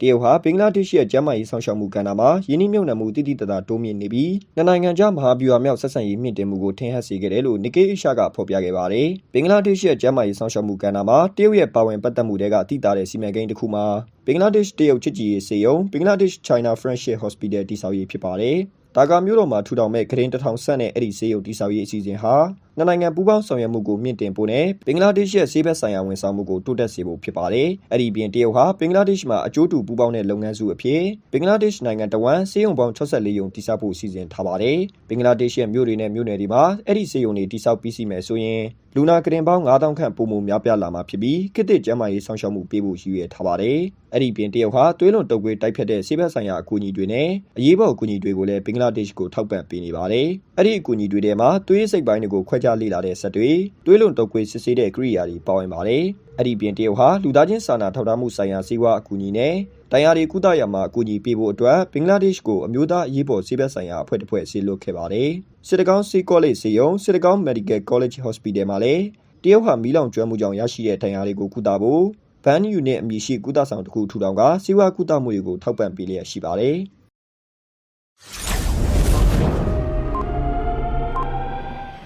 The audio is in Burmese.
တရုတ်ဟာဘင်္ဂလားဒေ့ရှ်ရဲ့ကျန်းမာရေးဆောင်ရှောက်မှုကဏ္ဍမှာယင်းနှိမ့်မြုပ်နှံမှုတိတိတသားတိုးမြင့်နေပြီးနှစ်နိုင်ငံကြားမဟာဗျူဟာမြောက်ဆက်ဆံရေးမြင့်တင်မှုကိုထင်ဟပ်စေခဲ့တယ်လို့နိကေအရှာကဖော်ပြခဲ့ပါတယ်။ဘင်္ဂလားဒေ့ရှ်ရဲ့ကျန်းမာရေးဆောင်ရှောက်မှုကဏ္ဍမှာတရုတ်ရဲ့ပါဝင်ပတ်သက်မှုတွေကတိတာတဲ့စီမံကိန်းတစ်ခုမှာဘင်္ဂလားဒေ့ရှ်တရုတ်ချစ်ကြည်ရေးစေယုံဘင်္ဂလားဒေ့ရှ် China Friendship Hospital တည်ဆောက်ရေးဖြစ်ပါတယ်။ဒါကမြို့တော်မှာထူထောင်မဲ့ဂရင်းတစ်ထောင်ဆန့်တဲ့အဲ့ဒီစေယုံတိဆောက်ရေးအစီအစဉ်ဟာ နှစ်နိုင်ငံပူးပေါင်းဆောင်ရွက်မှုကိုမြင့်တင်ဖို့နဲ့ဘင်္ဂလားဒေ့ရှ်ရဲ့ဆေးဘက်ဆိုင်ရာဝန်ဆောင်မှုကိုတိုးတက်စေဖို့ဖြစ်ပါတယ်။အဲ့ဒီပြင်တရုတ်ဟာဘင်္ဂလားဒေ့ရှ်မှာအကျိုးတူပူးပေါင်းတဲ့လုပ်ငန်းစုအဖြစ်ဘင်္ဂလားဒေ့ရှ်နိုင်ငံတဝမ်းဆေးရုံပေါင်း64ရုံတည်ဆောက်ဖို့စီစဉ်ထားပါတယ်။ဘင်္ဂလားဒေ့ရှ်ရဲ့မြို့တွေနဲ့မြို့နယ်တွေမှာအဲ့ဒီဆေးရုံတွေတည်ဆောက်ပြီးစီမယ်ဆိုရင်လူနာကရင်ပေါင်း9000ခန့်ပုံမှုများပြားလာမှာဖြစ်ပြီးကိတစ်ကျန်းမာရေးဆောင်ရှောက်မှုပေးဖို့ရည်ရွယ်ထားပါတယ်။အဲ့ဒီပြင်တရုတ်ဟာသွေးလွန်တုပ်ကွေးတိုက်ဖြတ်တဲ့ဆေးဘက်ဆိုင်ရာအကူအညီတွေနဲ့အရေးပေါ်အကူအညီတွေကိုလည်းဘင်္ဂလားဒေ့ရှ်ကိုထောက်ပံ့ပေးနေပါတယ်။အဲ့ဒီအကူအညီတွေထဲမှာသွေးစိတ်ပိုင်းတွေကိုခွဲခြားလေ့လာတဲ့စက်တွေသွေးလွန်တုပ်ကွေးစစ်ဆေးတဲ့ကိရိယာတွေပါဝင်ပါတယ်။အဲ့ဒီပြင်တရုတ်ဟာလူသားချင်းစာနာထောက်ထားမှုဆိုင်ရာစေဝါအကူအညီနဲ့ တရားတွေကုသရမှာအကူအညီပေးဖို့အတွက်ဘင်္ဂလားဒေ့ရှ်ကိုအမျိုးသားအရေးပေါ်ဆေးဘက်ဆိုင်ရာအဖွဲ့တစ်ဖွဲ့ဆေးလွှတ်ခဲ့ပါတယ်။စစ်တကောင်းဆေးကောလိပ်ဆေးရုံစစ်တကောင်း Medical College Hospital မှာလည်းတရုတ်ဟာမီးလောင်ကျွမ်းမှုကြောင့်ရရှိတဲ့တရားတွေကိုကုသဖို့ဘန်ယူနစ်အမည်ရှိကုသဆောင်တစ်ခုထူထောင်ကစေဝါကုသမှုတွေကိုထောက်ပံ့ပေးလျက်ရှိပါတယ်။